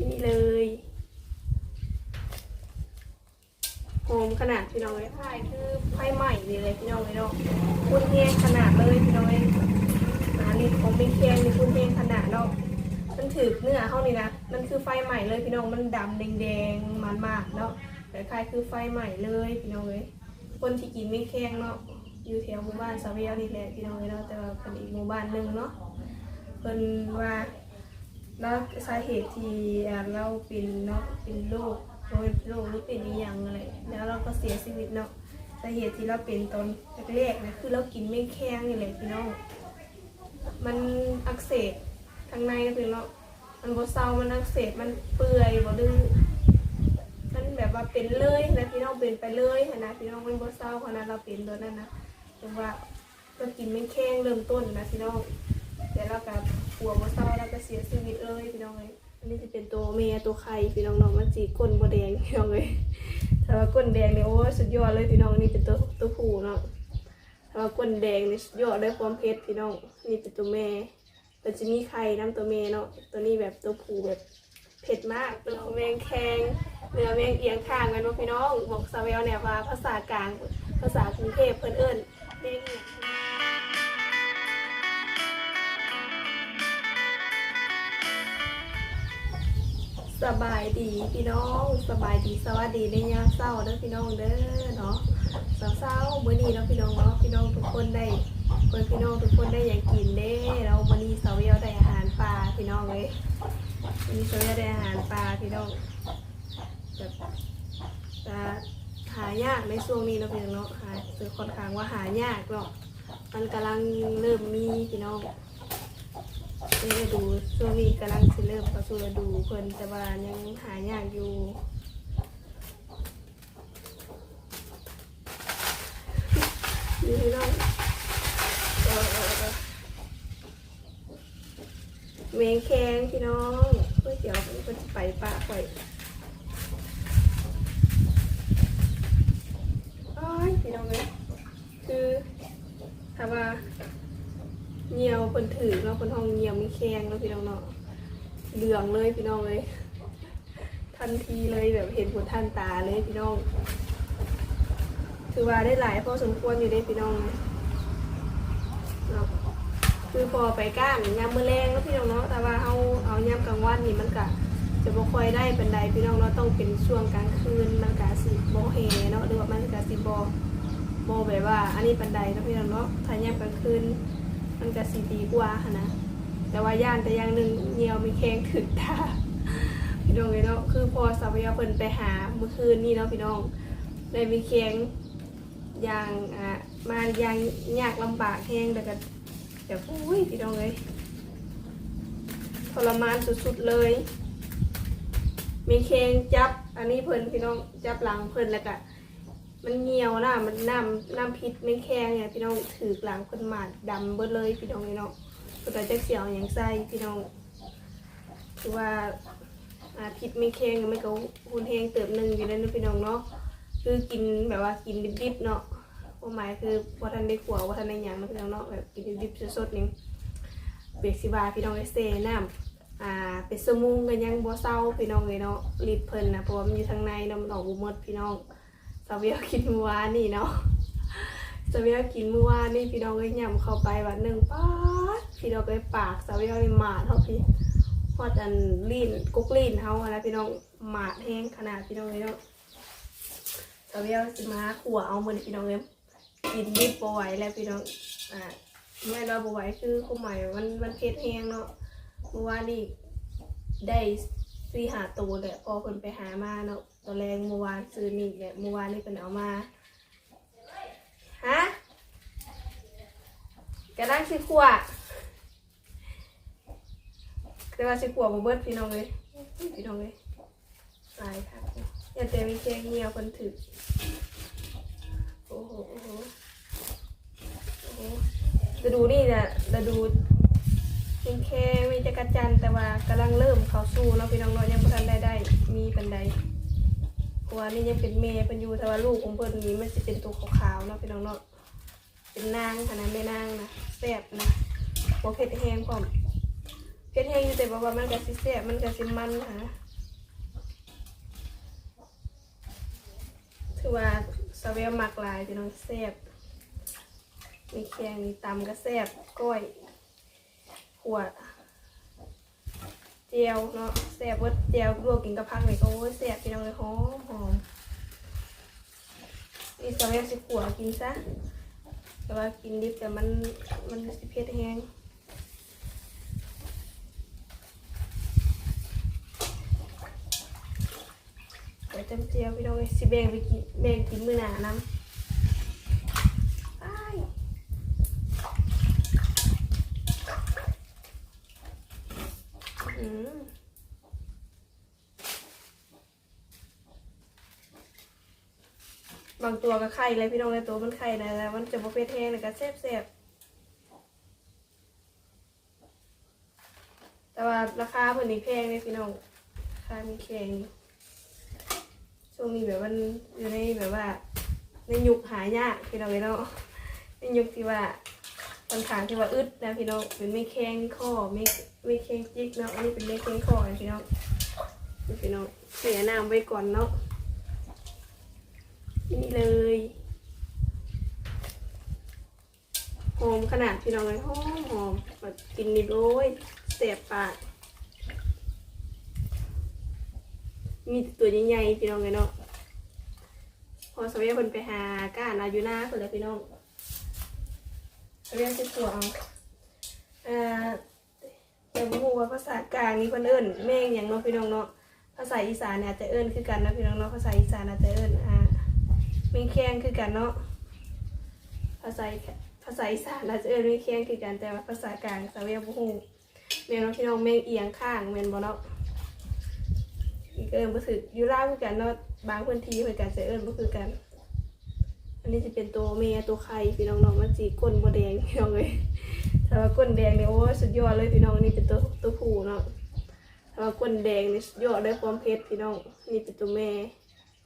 นี่เลยหอมขนาดพี่น้องเลยถ่คือไฟใหม่เลยพี่น้องเลยเนาะคุณเฮงขนาดเลยพี่น้องเลยอันนี้ของไม่แข็งนี่คุณเฮงขนาดเนาะมันถือเนื้อเข้านี่นะมันคือไฟใหม่เลยพี่น้องมันดำแดงๆมันมากเนาะแต่คล้ายคือไฟใหม่เลยพี่น้องเลยคนที่กินไม่แข็งเนาะอยู่แถวหมู่บ้านซาเวียนี่แหละพี่น้องเลยเนาะแต่ว่าเป็นอีกหมู่บ้านหนึ่งเนาะเพิ่นว่า แล้วสาเหตุที่อ่าเราเป็นเนาะเป็นโรคเราเป็นโรคหรือเป็นอีหยังอะไรแล้วเราก็เสียชีวิตเนาะสาเหตุที่เราเป็นตอนแรกๆนะคือเรากินไม่แข็งนี่แหละพี่น้องมันอักเสบทางในนะพี่น้องมันบ่เศร้ามันอักเสบมันเปื่อยบ่ดื้อมันแบบว่าเป็นเลยนะพี่น้องเป็นไปเลยนะพี่น้องมันบ่เศร้าขนาดเราเป็นตัวนั้นนะแต่ว่าเรากินไม่แข็งเริ่มต้นนะพี่น้อง แต่เรากับหัวมาเศร้าแล้วก็เสียชีวิตเลยพี่น้องเลยอันนี้จะเป็นตัวเมียตัวไข่พี่น้องเนาะมันสีก้นบแดงพี่น้องเลยถ้าว่าก้นแดงเนี่ยโอ้สุดยอดเลยพี่น้องนี่เป็นตัวตัวผู้เนาะถ้าว่าก้นแดงเนี่ยสุดยอดเลยความเผ็ดพี่น้องนี่เป็นตัวแม่มันจะมีไข่น้ำตัวเมเนาะตัวนี้แบบตัวผู้แบบเผ็ดมากเป็นขอแมงแคงเนื้อแมงเอียงข้างกันเนาพี่น้องบอกซาเวลเนี่ยว่าภาษากลางภาษากรุงเทพเพิ่นเอิ้นแมงเอียง สบายดีพี่น้องสบายดีสวัสดีในยามเศร้าเด้อพี่น้องเด้อเนาะเศร้าๆมื้อนี้เนาะพี่น้องเนาะพี่น้องทุกคนได้เพื่อนพี่น้องทุกคนได้อย่างกินเด้เราวันนี้เสาร์เยาได้อาหารปลาพี่น้องเลยวันนี้เสาร์เยาได้อาหารปลาพี่น้องแบบจะหายากในช่วงนี้เนาะพี่น้องเนาะหาคือค่อนข้างว่าหายากเนาะมันกำลังเริ่มมีพี่น้อง ฤดูช่วงนี้กำลังสิเริ่มเข้าสู่ฤดูเพิ่นแต่ว่ายังหายากอยู่นี่พี่น้องเมงแคงพี่น้องเพื่อเดี๋ยวเพิ่นจะไปป่าไปอ้ายพี่น้องเลยคือถ้าว่า เงียวเพิ่นถือเนาะเพิ่นห้องเงียวมีแข้งแล้วพี่น้องเนาะเหลืองเลยพี่น้องเลยทันทีเลยแบบเห็นผลทันตาเลยพี่น้อง ถือว่าได้หลายพอสมควรอยู่ได้พี่น้องเนาะคือพอไปก้านยามมือแรงแล้วพี่น้องเนาะแต่ว่าเอาเอายามกลางวันนี่มันก็จะบ่ค่อยได้ปานใดพี่น้องเนาะต้องเป็นช่วงกลางคืนมันก็สิบ่แฮเนาะหรือว่ามันก็สิบ่บ่แบบว่า อันนี้ปานใดนะพี่น้องเนาะถ้ายามกลางคืน มันก็สีดีกว่าค่ะนะ แต่ว่าย่านแต่อย่างหนึ่งเหนียวมีแข้งถึกตาพี่น้องเลยเนาะคือพอสาวยาเพิ่นไปหาเมื่อคืนนี่เนาะพี่น้องได้มีแข้งอย่างอะมาอย่างยากลำบากแห้งแต่ก็แต่อุ้ยพี่น้องเลยทรมานสุดๆเลยมีแข้งจับ อันนี้เพิ่นพี่น้องจับหลังเพิ่นแล้วก็ มันเหี่ยวนะมันน้ำน้ำพิษไม่แข็งเนี่ยพี่น้องถือกหลังคนหมาดดำเบิดเลยพี่น้องเนาะก็จะเสียวอย่างไส้พี่น้องคือว่าพิษไม่แข็งไมันก็หุ่นแห้งเติบหนึ่งอยู่แล้วนะพี่น้องเนาะคือกินแบบว่ากินดิบๆเนาะความหมายคือว่าทันได้ขัวว่าทันได้หยังนะพี่น้องเนาะแบบกินดิบๆสดๆนี่เบรกสิบาพี่น้องเอเซน้ำอ่าเป็นสมุงกันยังบ่เศร้าพี่น้องเลยเนาะรีบเพลินนะเพราะว่ามันอยู่ทางในนาะมันออกบ่หมดพี่น้อง สาวเวียกินเมื่อวานนี่เนาะสาวเวียกินเมื่อวานนี่พี่น้องก็ยำเข้าไปวันหนึ่งป๊าดพี่น้องก็ปากสาวเวียเลยหมาดเท่าพี่พอดอันลีนกุ๊กลีนเขาอะนะพี่น้องหมาดแห้งขนาดพี่น้องเลยเนาะสาวเวียสิมาขัวเอาเหมือนพี่น้องเลยกินดิบบ่ไหวแล้วพี่น้องอ่าไม่เราบไหวคือคุณหมายมันมันเผ็ดแห้งเนาะเมื่อวานนี่ได้ซีหาตัวแหละพอคนไปหามาเนาะ ตอนแรงเมื่อวานซื้อนี่เนี่ยเมื่อวานนี่เป็นเอามาฮะกระด้างสิขวดแต่ว่าสิขวดบ่เบิดพี่น้องเลยพี่น้องเลยตายครับอย่าเต็มแค่เงียวคนถือโอ้โหโอ้โหโอ้โหจะดูนี่นะจะดูเป็นแค่มีจักรจันแต่ว่ากำลังเริ่มเข้าสู่แล้วพี่น้องเนาะยังบ่ทันได้ได้มีปันใด เพราะว่านี่ยังเป็นเมย์เป็นยูแต่ว่าลูกของเพื่อนนี้มันจะเป็นตัวขาวๆเนาะเป็นน้องเนาะเป็นนางค่ะนะไม่นางนะแซ่บนะบอเผ็ดแห้งพร้อมเผ็ดแห้งอยู่แต่บอกว่ามันกะซิแซ่บมันกะซิมันค่ะถือว่าสเวลมักลายพี่น้องแซ่บมีแข้งมีตำก็แซ่บก้อยขวด เจียวเนาะแซ่บเวิดเจียวลวกกินกับผักนี่ก็โอ้ยแซ่บพี่น้องเลยหอมหอมนี่สเวลสิขัวกินซะแต่ว่ากินดิบแต่มันมันสิเผ็ดแห้งไปจำเจียวพี่น้องเอ้ยสิแบ่งไปกินแบ่งกินมื้อหน้านํอ้ายอืม บางตัวก็ไข่เลยพี่น้องเลยตัวมันไข่นะแล้วมันจะบ่เผ็ดแห้งเลยก็แซ่บๆแต่ว่าราคาเพิ่นนี่แพงเลยพี่น้องราคามีแพงช่วงนี้แบบมันอยู่ในแบบว่า ในยุคหายากพี่น้องเนาะในยุคที่ว่าค่อนข้างที่ว่าอึดนะพี่น้องเป็นไม่แข้งข้อไม่ ม่แข้งจิกเนาะ อันนี้เป็นไม่แข้งข้อนะพี่น้องนี่พี่น้องเสียน้ำไว้ก่อนเนาะ นี่เลยหอมขนาดพี่น้องเลยหอมหอมแบบกินนิดโอ้ยเสียบปาก มีตัวใหญ่ๆพี่น้องเลยเนาะ พอสวีเพิ่นไปหาก้านอายุนาเพิ่นเลยพี่น้องสวีสิตัวเอาอ่า แต่บ่ฮู้ว่าภาษากลางนี่เพิ่นเอิ้นแม่งหยังเนาะพี่น้องเนาะภาษาอีสานเนี่ยอาจจะเอิ้นคือกันนะพี่น้องเนาะภาษาอีสานอาจจะเอิ้นอ่าแม่งแข้งคือกันเนาะภาษาภาษาอีสานอาจจะเอิ้นแม่งแข้งคือกันแต่ว่าภาษากลางสวีบ่ฮู้แม่นเนาะพี่น้องแม่งเอียงข้างแม่นบ่เนาะอีกเอิญบ่ถืออยู่ลางคือกันเนาะบางพื้นที่เพิ่นก็จะเอิญบ่คือกัน อันนี้จะเป็นตัวเมียตัวไข่พี่น้องๆมันสีก้นบ่แดงพี่น้องเลย ถ้าว่าก้นแดงเนี่ยโอ้ยสุดยอดเลยพี่น้องนี่เป็นตัวตัวผู้เนาะถ้าว่าก้นแดงนี่สุดยอดเลยความเผ็ดพี่น้องนี่เป็นตัวแม่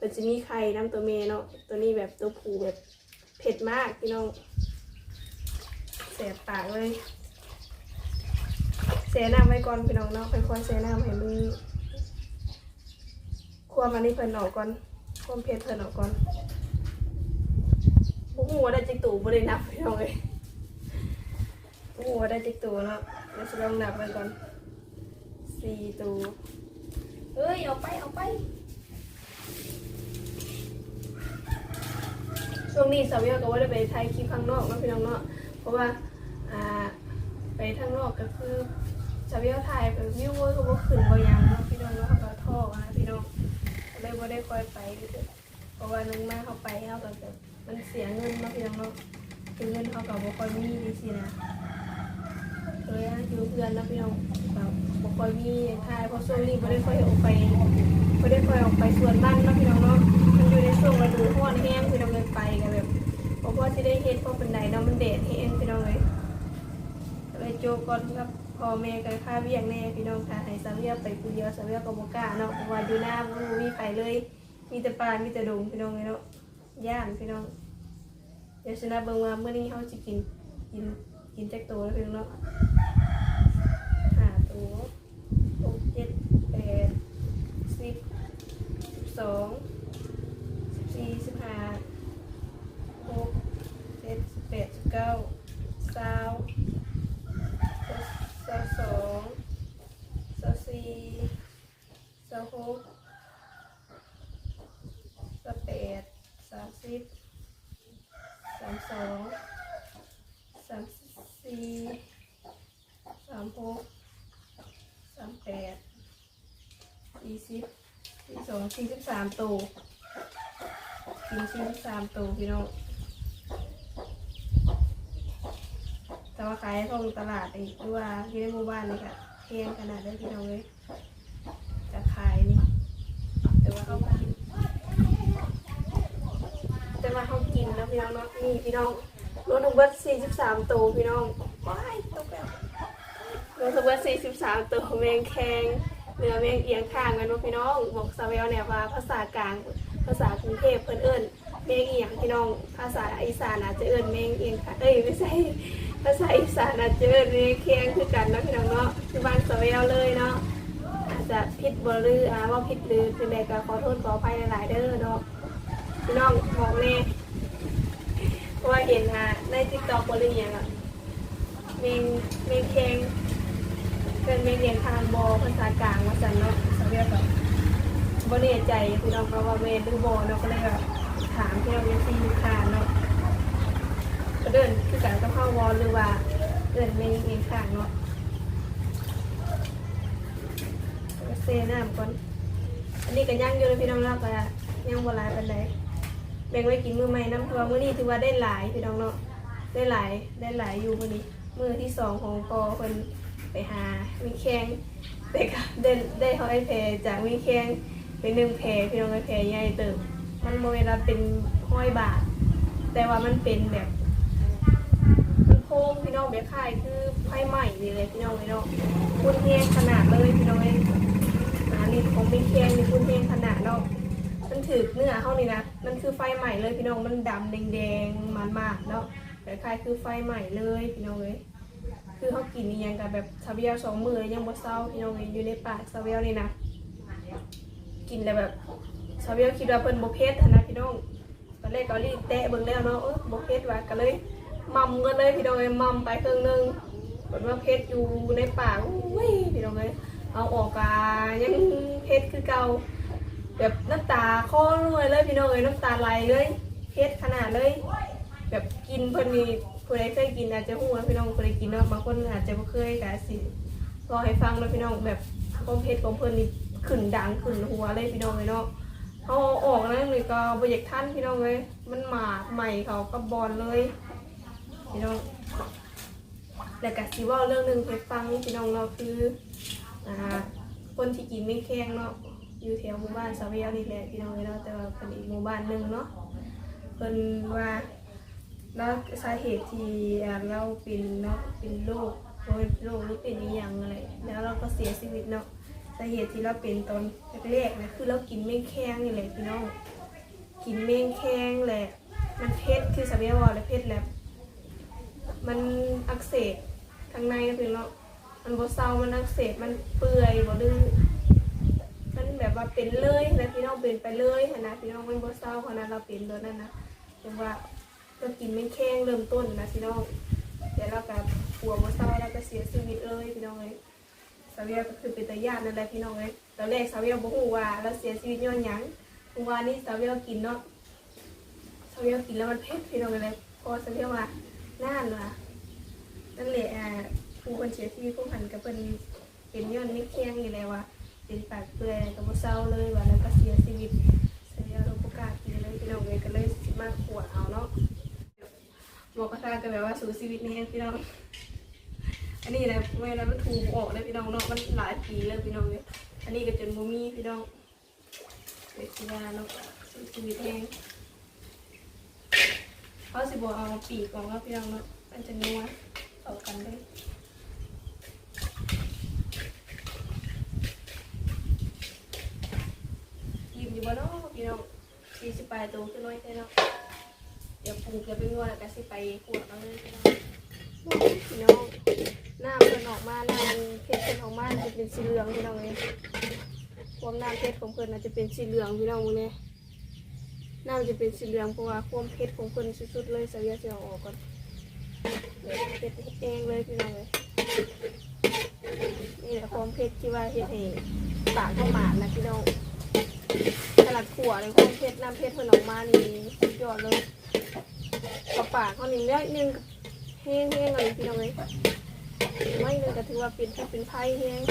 มันจะมีไข่น้ำตัวแม่เนาะตัวนี้แบบตัวผู้แบบเผ็ดมากพี่น้องแสบปากเลยเสน้ำไว้ก่อนพี่น้องเนาะค่อยๆเสน้ำให้มันควมันนี่เพิ่นออกก่อนควมเผ็ดเพิ่นออกก่อนบุ้งหัวได้จิกตู่บ่ได้นับพี่น้องเลย บุ้ได้จิกตู่เนาะเดี๋ยวจะลองนับไปก่อนสี่ตัวเอ้ยเอาไปเอาไปช่วงนี้สาวเวียก็ว่าได้ไปถ่ายคลิปข้างนอกนะพี่น้องเนาะเพราะว่าอ่าไปข้างนอกก็คือสาวเวียถ่ายไปวิวก็บ่ขึ้นบ่ยังเนาะพี่น้องเนาะเขาก็ท่อนะพี่น้องเลยบ่าได้คอยไปเพราะว่านึงมาเขาไปเขาก็แบบมันเสียเงินมาพียงเนาะคือเงินเขาก็บ่ค่อยมีดีสินะ เลยอยู่เพื่อนแล้วพี่น้องแบบบ่ค่อยมีทายเพราะช่วงนี้บ่ได้ค่อยออกไปบ่ได้ค่อยออกไปสวนบ้านเนาะพี่น้องเนาะมันอยู่ในช่วงฤดูร้อนแห้งพี่น้องเลยไปกันแบบบ่พอสิได้เฮ็ดเพราะเป็นใดเนาะมันแดดแห้งพี่น้องเลยเลยโจก่อนกับพ่อแม่กันค่าเบี้ยงแน่พี่น้องค่ะให้สาวเวียไปผู้เดียวสาวเวียก็บ่กล้าเนาะเพราะว่าอยู่หน้าบ่มีไปเลย มีแต่ปลามีแต่ดงพี่น้องเลยเนาะย่านพี่น้องเดี๋ยวชนะเบิ่งว่ามื้อนี้เฮาสิกินกินกินแจักตัวแล้วพี่น้องเนาะห้าตัวหกเจ็ดแปดสิบ สองสิบสี่สิบห้าหกเจ็ดสิบแปดสิบเก้าสาวสาวสองสาวสี่สาวหกสามแปดสามสิบสามสองสามสี่สามหกสามแปดสี่สิบ สี่สองสี่สิบสามตัวกินสี่สิบสามตัวพี่น้องแต่ว่าขายทองตลาดอีกหรือว่าที่ในหมู่บ้านนี่ค่ะแพงขนาดได้พี่น้องเลยจะขายนี่แต่ว่าเขากินจะมาเขากินแล้วพี่น้องเนาะนี่พี่น้องรถทุกเบิร์ดสี่สิบสามตัวพี่น้องว้ายตกแล้วรถทุกเบิร์ดสี่สิบสามตัวแมงแคง เรือแมงเอียงข้างกันเนาพี่น้องบอกสาวเวลเนี่ยว่าภาษากลางภาษากรุงเทพเพิ่นเอิ้นแมงเอียงพี่น้องภาษาอีสานอาจจะเอิ้นแมงเอียงค่ะเอ้ยไม่ใช่ภาษาอีสานอาจจะเอิ้นแมงแคงคือกันนะพี่น้องเนาะคือบ้านสาวเวลเลยเนาะอาจจะผิดบ่หรืออ่าว่าผิดหรือเป็นใดก็ขอโทษขออภัยหลายๆเด้อเนาะพี่น้องบอกแน่เพราะว่าเห็นอะในติ๊กต็อกบริอย่างอะเมงเมงเคง เป็นเมเรียนทางบอภาษากลางมาสันเนาะสเวียแบบบ่แน่ใจพี่น้องเพราะว่าเมนดูบอเนาะก็เลยแบบถามพี่น้องเมซีคานเนาะก็เดินคือการกับเข้าวอลหรือว่าเดินเมงเมงข้างเนาะเซน้ำก่อนอันนี้ก็ย่างอยู่เลยพี่น้องเนาะก็ย่างบ่หลายปานใดแบ่งไว้กินมือใหม่น้ำเพราะว่ามื้อนี้ถือว่าได้หลายพี่น้องเนาะได้หลายได้หลายอยู่มื้อนี้มื้อที่สองของกอเพิ่น ไปหามีแข้งแต่ก็ได้ได้เขาไอ้แพรจากมีแข้งไปหนึ่งแพรพี่น้องไอ้แพรใหญ่เติบมันบ่เวลาเป็นห้อยบาท แต่ว่ามันเป็นแบบมันโค้งพี่น้องแบบคล้ายคือไฟไหม้นี่เลยพี่น้องพี่น้องคุณแห้งขนาดเลยพี่น้องเอ้ยอาลิตของมีเคียงมีคุณเพียงขนาดเนาะมันถือเนื้อเข้านี่นะมันคือไฟใหม่เลยพี่น้องมันดำแดงๆมันมากเนาะแต่คล้ายคือไฟใหม่เลยพี่น้องเลย คือเขากินนี่ยังกับแบบซาเวียลสองมือยังบ่เศร้าพี่น้องเลยอยู่ในปากซาเวียลนี่นะกินแล้วแบบซาเวียลคิดว่าเพิ่นบ่เผ็ดหั้นะพี่น้องตอนแรกก็รีบแตะเบิ่งแล้วเนาะเออบ่เผ็ดว่ะก็เลยมัมกันเลยพี่น้องเลยมัมไปครึ่งหนึงผลว่าเผ็ดอยู่ในปากอุ้ยพี่น้องเลยเอาออกกายังเพชรคือเก่าแบบน้ำตาคลอเลยเลยพี่น้องเอ้ยน้ำตาไหลเลยเพชรขนาดเลย แบบกินเพิ่นมี ผู้ใดเคยกินอาจจะหูนะพี่น้องเคยกินเนาะบางคนอาจจะบ่เคยกะสิรอให้ฟังเนาะพี่น้องแบบความเพชรของเพิ่นนี่ขึ้นดังขึ้นหัวเลยพี่น้องเลยเนาะเขาออกแล้วเลยก็บ่อยากทันพี่น้องเลยมันหมาใหม่เขาก็บอลเลยพี่น้องแล้วก็สิว่าเรื่องหนึ่งให้ฟังพี่น้องเราคืออ่าคนที่กินไม่แข้งเนาะอยู่แถวหมู่บ้านซาเวียลนี่แหละพี่น้องเอ้ยเนาะแต่ว่าเป็นอีกหมู่บ้านหนึ่งเนาะเพิ่นว่า แล้วสาเหตุที่อ่าเราเป็นเนาะเป็นโรคโรคโรคหรือเป็นอีหยังอะไร แล้วเราก็เสียชีวิตเนาะสาเหตุที่เราเป็นตอนแรกๆนะคือเรากินไม่แข้งนี่แหละพี่น้องกินเม่งแข้งแหละมันเผ็ดคือซาเวียลว่าแล้วเผ็ดแล้วมันอักเสบข้างในนะพี่น้องเนาะมันบ่เศร้ามันอักเสบมันเปื่อยบ่ดื้อมันแบบว่าเป็นเลยนะพี่น้องเป็นไปเลยนะพี่น้องมันบ่เศร้าขนาดเราเป็นตัวนั้นนะแต่ว่า ก็กินไม่แข้งเริ่มต้นนะพี่น้องแต่เรากับปัวบ่เศร้าเราก็เสียชีวิตเลยพี่น้องเลยสาเวียก็คือเป็นตาญาตินั่นแหละพี่น้องเลยตอนแรกสาเวียบ่ฮู้ว่าเราเสียชีวิตย้อนหยังเมื่อวานนี้สาเวียกินเนาะสาเวียกินแล้วมันเผ็ดพี่น้องเลยพอสาเวียว่าน่านว่ะนั่นแหละอ่าผู้คนเสียชีวิตผู้หันกับเป็นเป็นย้อนไม่เคียงอยู่แล้วว่าเป็นปากเปื่อยกับบ่เศร้าเลยว่าแล้วก็เสียชีวิตเสียเราประกาศกินเลยพี่น้องเลยก็เลยมาขวดเอาเนาะ หมอกระทาก็แบบว่าสู่ชีวิตนี้พี่น้อง อันนี้นะเวลามันถูกออกเลยพี่น้องเนาะมันหลายปีแล้วพี่น้องเลยอันนี้ก็จนบ่มีพี่น้องเด็กสิยาเนาะสู่ชีวิตเองเขาสิบ่เอาปีกออกแล้วพี่น้องเนาะมันจะนัวเข้ากันเลยยิ้มอยู่บ่เนาะพี่น้องสี่สิบแปลายตัวขึ้นน้อยแค่เนาะ เดี๋ยวปลูกแล้วไปงวดแล้วก็สิไปขวดเอาเลยพี่น้องน้องหน้าเพิ่นออกมาหน้ามันเพชรเพิ่นออกมาจะเป็นสีเหลืองพี่น้องเลยความหน้าเพชรของเพิ่นน่ะจะเป็นสีเหลืองพี่น้องมึงเนี่ยหน้ามันจะเป็นสีเหลืองเพราะว่าความเพชรของเพิ่นสุดๆเลยเสียเสียออกก่อนเดี๋ยวเพชรเองเลยพี่น้องเลยนี่แหละความเพชรที่ว่าเฮ็ดให้ปากข้าหมาดนะพี่น้องขนาดขัวเลยความเผ็ดน้ำเผ็ดเพิ่นออกมานี่สุดยอดเลย กระปากเขาหนึ่งเล็กนึงแห้งแห้งเลยพี่น้องเลยไม่นึงก็ถือว่าเป็นเป็นไผ่แห้ง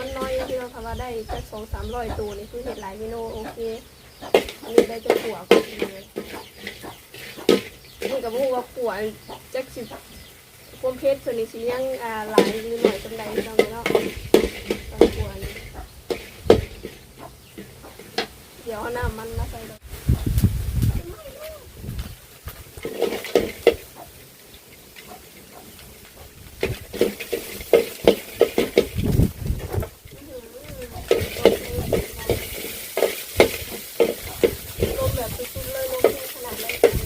มันน้อยที่เราทำว่าได้แค่สองสามร้อยตัวนี่คือเห็ดหลายเมนูโอเคอันนี้ได้จะขัวก็ดีเลยนี่กับพวกว่าขัวจักสิบความเพชรส่วนนี้สิยังหลายหรือหน่อยจำใดจังเลยเนาะตอนกวน เดี๋ยวเอาน้ำมันมาใส่ลมแบบสุดๆเลยลมแรงขนาดเลย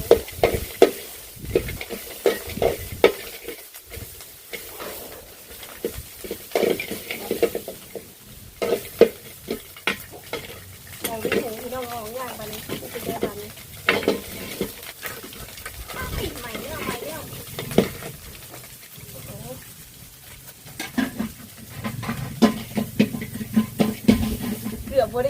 น บ่ไ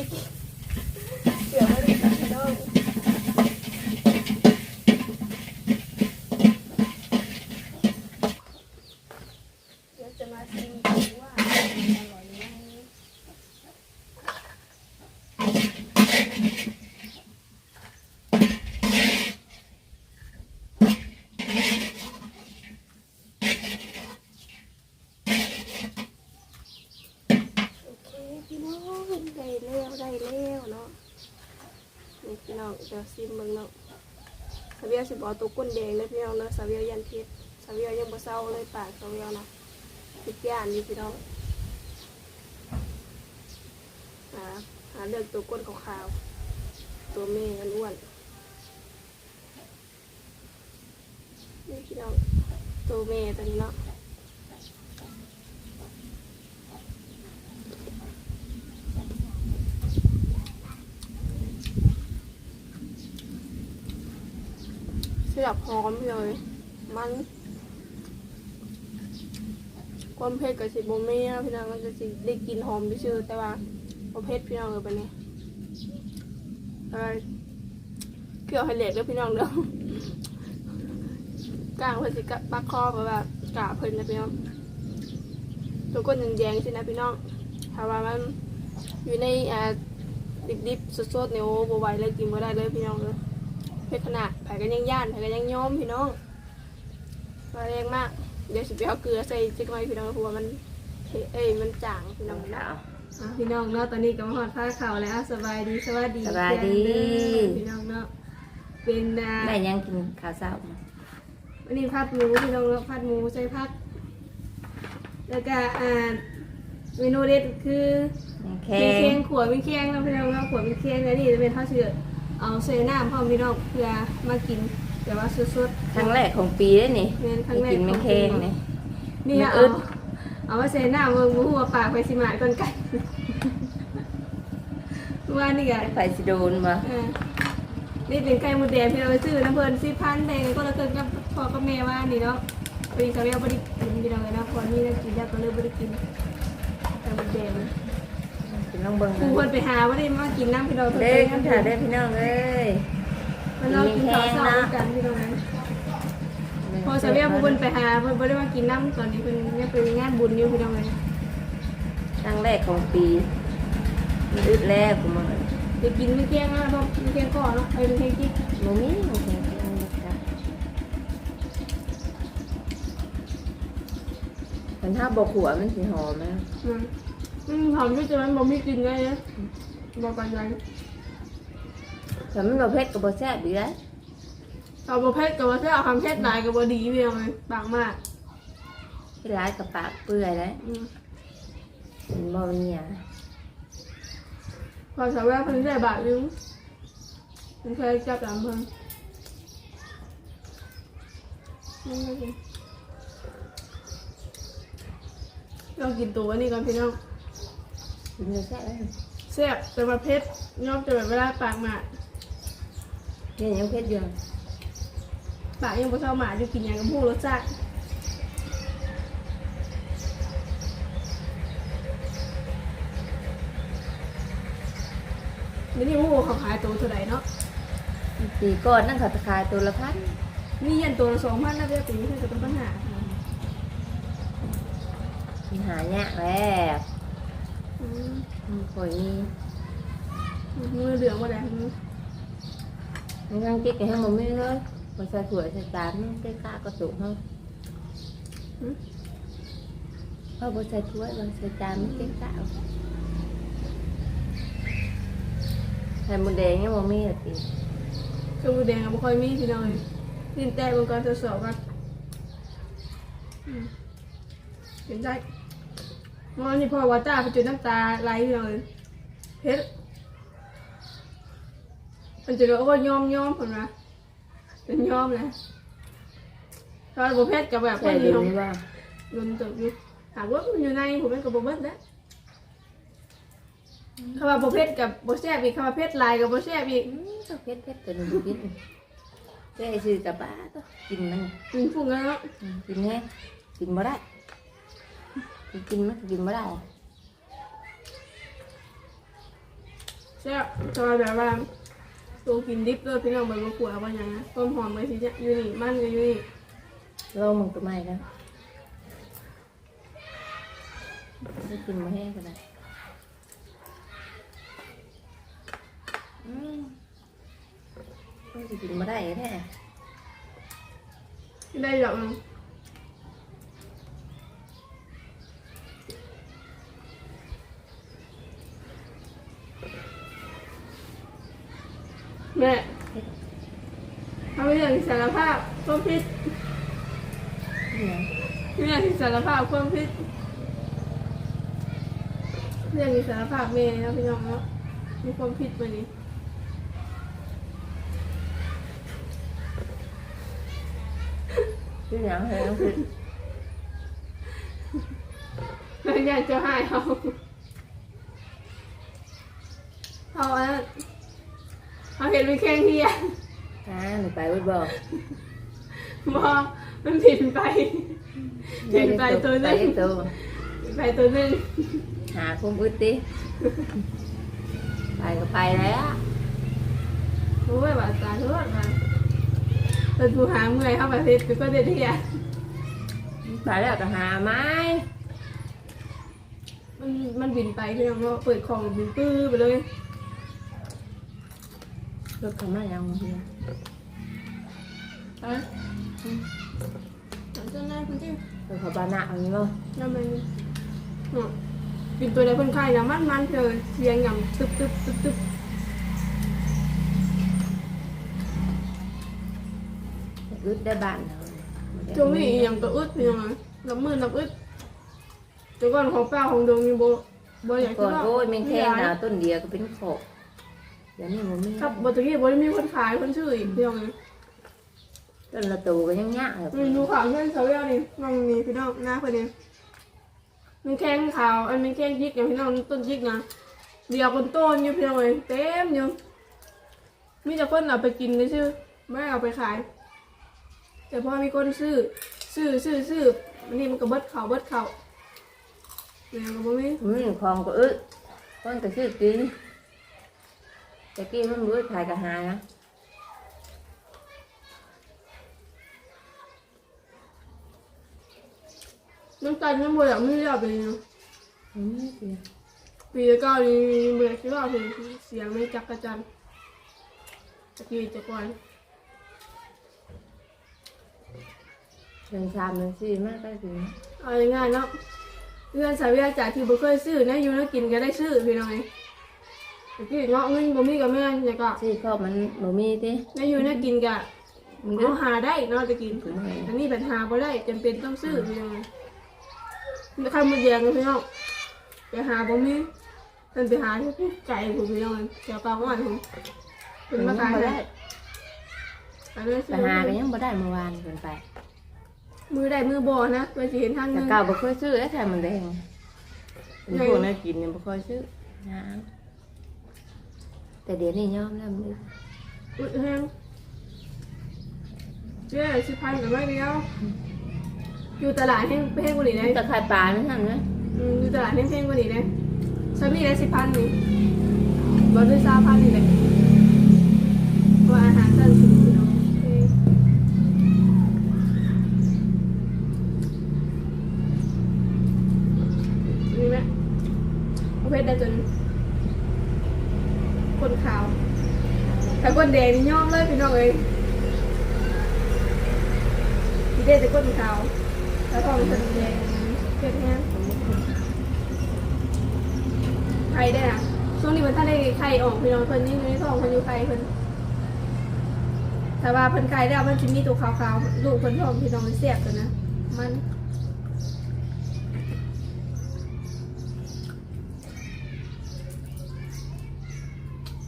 สีมเบิ่งเนาะสเวียสิบเอาตัวก้นแดงเลยพี่น้องเนาะสเวียยันพิษสเวียยังบ่เศร้าเลยปากสเวียเนาะพิษย่านนี่พี่น้องหาหาเลือกตัวก้นขาวๆตัวเมย์อ้วนนี่พี่น้องตัวเมย์ตัวนี้เนาะ เสียบหอมเลย มัน ความเผ็ดกับสิบโมเม่พี่น้องมันจะสิได้กินหอมชื่อแต่ว่าพอเผ็ดพี่น้องเลยไปเนี่ยไรเกี่ยวให้เหล็กแล้วพี่น้องเด้อกลางเพิ่นสิกะปักคอแบบว่ากาเพิ่นนะพี่น้องตัวก้นแดงๆสินะพี่น้องถ้าว่ามันอยู่ในอ่าดิบๆสดๆเนี่ยโอ้บ่ไหวเลยกินบ่ได้เลยพี่น้องเลย เพชรขนาดไผ่กันยังย่านไผ่กันยังย้อมพี่น้องมาแรงมาก เดี๋ยวสิไปเอาเกลือใส่จิกไว้พี่น้องเพราะว่ามันเทเอ้ยมันจางพี่น้องเนาะอะพี่น้องเนาะตอนนี้ก็มาหอดผ้าขาวแล้วสบายดีสวัสดีสบายดีเด้อพี่น้องเนาะเป็นอ่าได้ยังกินข้าวเช้าวันนี้ผัดหมูพี่น้องเนาะผัดหมูใส่ผัก แล้วก็อ่าเมนูเด็ดคือ ยังแคมีเคียงงขวดมีเคียงแล้วพี่น้องเนาะขวดมีเคียงแล้วนี่จะเป็นข้าวเชือ เอาใส่น้ำพร้อมพี่น้องเพื่อมากินแต่ว่าสดๆครั้งแรกของปีได้นี่แม่นครั้งแรกกินแมงแคงนี่นี่มันเอาอึดเอามาใส่หน้าเมืองมูหัวปากไปสิมาต้นไก่ว่านี่ไงไฟสิโดนบ่เออนี่เป็นไก่มดแดงที่เราไปซื้อน้ำเพลินสิพันแดงก็เราเกิดกับพ่อกับแม่ว่านี่เนาะพอดีเขาเรียกว่าบริกินพี่น้องเลยนะพอนี่ได้กินแล้วก็เลยบริกินไก่มดแดงกิ นน้องเบิ่งครูคนไปหาว่าได้มากินน้ำพี่น้องเด้อคำถามได้อพี่น้องเอ้ยมันเรากินข้าวเช้าด้วยกันพี่น้องนะพอเสวียผู้คนไปหาเพิ่นบ่ได้มากินน้ำตอนนี้เพิ่นเนี่ยเป็นงานบุญอยู่พี่น้องเลยครั้งแรกของปีมันอึดแล้วกูมึงเดี๋ยวกินไม่เที่ยงนะเพราะไม่เที่ยงก่อนเนาะไปเป็นเที่ยงกิ๊กบ่มีบ่แข็งแรงเลยจ้ะมันถ้าบ่ขัวมันสิหอมนะอืม อืมหอมด้วยแต่มันบ่มีกลิ่นเลยนะบอกกันยังแต่มันบ่เผ็ดก็บ่แซ่บอีกแล้วเอาประเภทกับว่าถ้าเอาคำเทศหลายกับว่าดีเพียงเลยบางมากที่ร้ายกับปากเปื่อยแล้วอืมมันบ่เนี่ยพอสาวแววเพิ่นได้บาทนึงมันเคยจับหลังเพิ่นนี่ก็กินเรากินตัวนี้ก่อนพี่น้อง กินจะแซ่บแล้วแซ่บแต่ประเภทยอมจะแบบเวลาปากหมานี่ยังเผ็ดอยู่ปากยังบ่เท่าหมาอยู่กินอย่างกับผู้รสชาติไม่ได้ผู้เขาขายตัวเท่าไหร่เนาะปีก่อนนั่งขัดขายตัวละพันนี่ยันตัวละสองพันนะเพื่อนปีนี้คือตัวปัญหาหาเนี่ยากแล้วอืมโอยมีมือเหลืองมาแล้วมันยังกิ๊กให้มันไม่เลยมันใส่ถั่วใส่จานมันใส่กากระสุนเขาเพราะบใส่ถ้วยบใส่จานมันเก๊กกาวใส่หมูแดงยังมันมีอะสิกระบูแดงกับบุคอยมีพี่น้อยดินแต่บนการทดสอบกั นอืมเห็นได้เมื่อวานนี้พ่อว่าจ้าไปจุดน้ำตาไหลพี่น้อยเพชรมันจะรู้ว่ายอมยอมคนละเป็นยอมนะตอนบุเพชรกับแบบคใส่นดูเดียวนี่ว่าโดนตกอยู่หากว่ามันอยู่ในผมเป็นกับบุเบิ้ลนะคำว่าบุเพชรกับบุแซ่บอีกคำว่าเพชรลายกับบุแซ่บอีกอืมเผ็ดเผ็ดตัวนี้บ่กินแค่ซื้อกับป้าต้องกินมันกินฟุ้งแล้วเนาะอืมกินแน่กินบ่ได้ กินมันกินบ่ได้แซ่บจอยแบบว่าตัวกินดิบเลยพี่น้องใบมะกรูดเอาไปยังนะต้นหอมไปทีเนี้ยอยู่นี่มันก็อยู่นี่โลมึงก็ไม่แล้วไม่กินมาแห้งก็ได้อืมต้องสิกินมาได้แท้ได้ดอกนึง แม่เขาไม่อยากสารภาพความผิดเนี่ยไม่อยากสารภาพความผิดเรื่องสารภาพเมย์นะพี่น้องเนาะมีความผิดมานี้ชื่อหยังให้น้องคือแล้วอยากจะให้เขาเขาอันนั้นเขาเห็นมีแข้งเฮีย อ่าหนู ไปไว้บอกบอมันผิดไปผิดไปตัวหไปนึงตัวผิดไปตัวหนึงหาคุ้มอึดติไปก็ไปแล้วโอ้ยบาดตาโทษมาเป็นผู้หาเมื่อยเข้ามาเพชรก็ได้ที่อะไปแล้วก็หาไม้มันมันบินไปพี่น้องเนาะเปิดของบินปื้อไปเลย รถเขามายังเฮีย เอ้ยหลังจากนั้นคุณจิ้มรถเขาบานะเอางี้มั้งนั่นมันเนาะบินตัวใดคนไข้นะมันมันเจอเสียงหย่ำตึ๊บตึ๊บตึ๊บตึ๊บอึดได้บ้านเนาะจงนี่อหย่างตัวอึดพี่น้องอะน้ำมือน้ำอึดแต่ก่อนของเปล่าของดงมีโบโบอยากก่อนว่าโอ้ยแมงแคงดาวต้นเดียวก็เป็นโขกเดี๋ยวนี้มันมีครับบตะกี้บได้มีคนขายคนชื่ออีกพี่น้องเลย ต้นละตูก็ยังยากเลยมันดูข่าวเช่นเสาเรียวนี่มองนี่พี่น้องหน้าคนนี้มันแข้งขาวอันมันแข้งยิกอย่างพี่น้องต้นยิกนะเดียวคนต้นอยู่พี่น้องเลยเต็มอยู่มีแต่คนเอาไปกินเลยชื่อไม่เอาไปขาย แต่พอมีคนซื้อซื้อซื้อซื้ออันนี้มันก็เบิดเขาเบิดเขาเนี่ยก็บ่มีมันมีของก็อึดคนก็ซื้อกินแต่กี้มันรู้ขายกระหายนะ น้ำตาลน้ำบัวอย่างไม่ได้เอาไปเลยเนาะอืมเสียปีแล้วก็มีเบื่อคิดว่าเป็นเสียงไม่จักกระจันตะกี้จะก่อนเดินสามเดินสี่มากได้ถึงเอาง่ายๆเนาะเพื่อนสายวิทยาจากที่บ่เคยซื้อนะอยู่แล้วกินก็ได้ซื้อพี่น้องไงตะกี้เงาะเงินบ่มีกับแม่เนี่ยก็สี่ข้อมันบ่มีติได้อยู่นะกินก็มันก็หาได้เนาะจะกินถึงให้อันนี้ปัญหาบ่ได้จำเป็นต้องซื้อพี่น้อง ไม่ข้าวมือแยงเลยพี่น้องไปหาบ่มีเป็นไปหาที่ไก่ผมพี่น้องเดี๋ยวปลาหวานผมเป็นมาขายบ่ให้ได้ไปเลยไปหาก็ยังบ่ได้เมื่อวานเกินไป มือได้มือบ่นะไปสิเห็นทางหแต่นึงเก่าบ่เคยซื้อแล้วแถมมันแดงเป็นพวกนั้นกินเนี่ยบ่ค่อยซื้อนะแต่เดี๋ยวนี้ยอมแล้วมันอุ้ยแห้งเย้สิพันกับไม่เดียว อยู่ตลาดแห้งแห้งกว่านี้นะตะไคร่ปลานั่นหั่นนะอืมอยู่ตลาดแห้งแห้งกว่านี้นะฉันมีได้สิพันนี่บอด้วยซาพันนี่เลยว่าอาหารสั้นสุดพี่น้องเอ้ยมีไหมเอาเพชรได้จนคนขาวแต่คนแดงนี่ย่อมเลยพี่น้องเอ้ยพี่เด้แต่คนขาว แล้วก็เป็นคนแดงเผ็ดแห้งไข่ได้อะช่วงนี้มันถ้าได้ไข่ออกพี่น้องเพิ่นนี่ในท้องเพิ่นอยู่ไข่เพิ่นแต่ว่าเพิ่นไข่ได้วมันจะมีตัวขาวๆลูกเพิ่นท้องพี่น้องเสียบตัวนะ มัน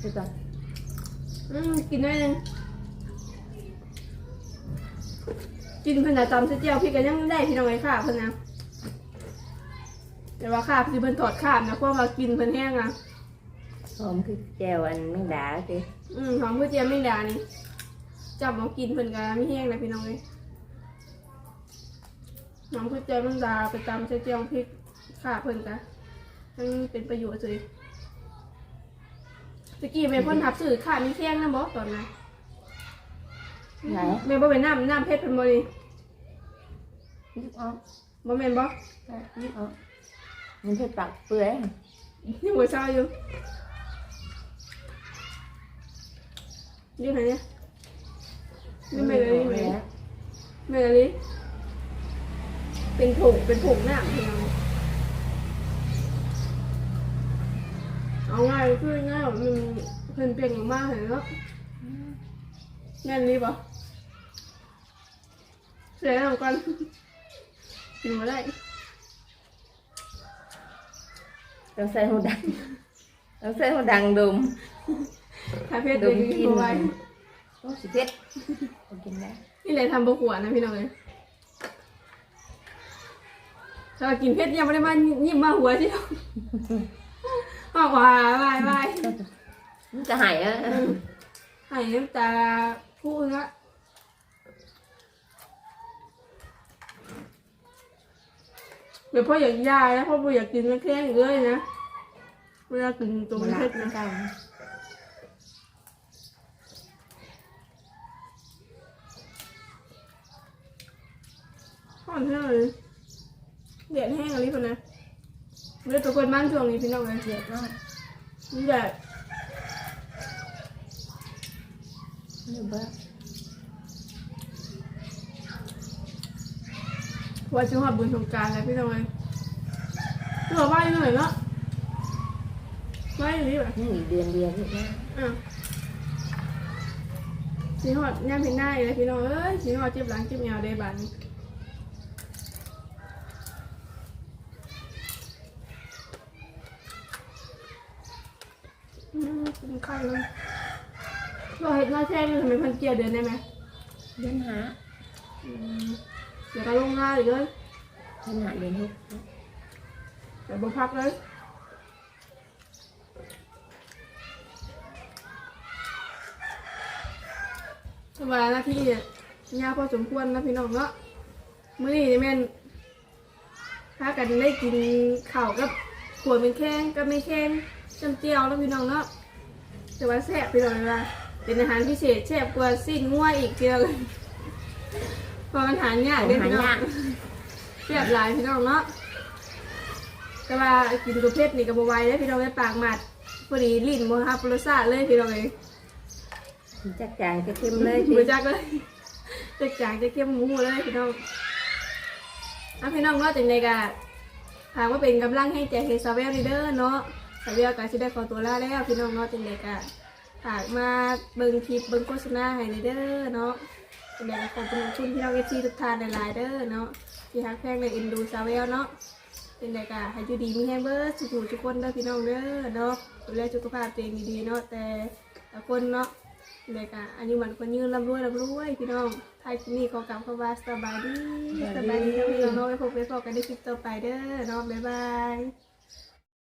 คือกันอืมกินได้นึง กินเพิ่นน่ะตำเสียเจียวพี่ก็ยังได้พี่น้องไอ้ค่ะเพิ่นนะแต่ว่าค่ะคือเพิ่นถอดขาดนะเพราะว่ากินเพิ่นแห้งอะหอมคือแจ่วอันแมงดาสิอืมหอมก๋วยเตี๋ยวแมงดานี่จับมากินเพิ่นก็ไม่แห้งเลยพี่น้องเลยหอมก๋วยเตี๋ยวแมงดาไปตำเสียเจียวพริกค่ะเพิ่นก็ยังเป็นประโยชน์เลยตะกี้แม่พ่นทับสื่อขาดมีแข้งนะบอตอนนั้น ไหนแม่บ่เป็นน้ำน้ำเพชรเป็นบ่นี่ยิบออกบ่แม่นบ่ยิบออกมันจะปักเปื่อยยังบ่เศร้าอยู่อยังไงเนี่ยนี่แม่เลยนี่แม่แม่เลยเป็นผงเป็นผงน้ำพี่น้องเอาง่ายคือง่ายมันเพิ่นเปลี่ยนมากเลยเนาะแน่นรีบอะ เสียน้ำก่อนกินมาได้เราใส่หูดังเราใส่หูดังดมคาเฟ่ดเด็กมกิกินนไว้โอ้สิเผ็ดเอากินได้นี่เลยทำบะขวนะพี่น้องเลยถ้ากินเพชรยังไม่ได้มายิ้มมาหัวที่น้องบอกว่าบายบายมันจะหายอะให้น้ำตาพูดละ เดี๋ยวพ่ออยากยาแล้วพ่อบ่อยากกินน้ำแข็งอีกเลยนะเวลากินตัวมันเพชรนะกันห่อนเท่าเลยเดือดแห้งอะไรพวกนะเลือดตัวคนบ้านช่วงนี้พี่น้องเลยเดือดมากมันแดดนี่เบ้อ ว่าจะหอดบุญสงกรารแล้วพี่น้องเลยตัวบ้านยังไงเนาะไม่อย่างนี้แบบนี่อีกเดือนเดียวนี่นะอะสีหอดย่างเพ็นได้เลยพี่น้องเอ้ยสีหอดเจ็บหลังเจ็บยาวได้บานนี้อืมกินข้าวเลยเราเห็นหน้าแช่นี่ทำไมพันเกียร์เดินได้ไหมเดือนหา อืม เดี๋ยวก็ลงง่ายเลยเดือนหาเดือนหกเดี๋ยวบังพักเลยสบายหน้าที่เนี่ยยากพอสมควรนะพี่น้องเนาะมื้อนี้นี่แม่นถ้ากันได้กินข้าวกับขวดเป็นแข้งกับไม่แข้งจำเจียวแล้วพี่น้องเนาะแต่ว่าแซ่บพี่น้องเลยว่าเป็นอาหารพิเศษแซ่บกว่าสิ้นงัวอีกเดียวเลย เพราะมันหายากเด้อพี่น้องเสียบหลายพี่น้องเนาะแต่ว่ากินตัวเพชรนี่ก็บไหวได้พี่น้องได้ปากหมัดพอดีลิ้นโมฮับรสชาติเลยพี่น้องเลยจักจางจะเข้มเลยมือจักเลยจักจางจะเข้มหมูเลยพี่น้องอะพี่น้องเนาะจังใดกะถามว่าเป็นกำลังให้ใจเฮซาเวลนีเดอร์เนาะซาเวลกะสิได้ขอตัวลาแล้วพี่น้องเนาะจังใดกะฝากมาเบิ่งคลิปเบิ่งโฆษณาให้นีเดอร์เนาะ จังใดก็ขอบคุณคุณพี่น้องเอฟซีทุกท่านหลายๆเด้อเนาะที่ฮักแพงในอินดูซาเวลเนาะเป็นไงกะให้อยู่ดีมีแฮงเบอร์สุขุทุกคนเด้อพี่น้องเด้อเนาะดูแลสุขภาพตัวเองดีๆเนาะแต่ละคนเนาะเป็นไงกะอันนี้มันคนยืนร่ำรวยร่ำรวยพี่น้องไทยที่นี่ขอกลับเข้าว่าสบายดีสบายดีเนาะพี่น้องเนาะไปพบไปพบกันในคลิปต่อไปเด้อเนาะบ๊ายบาย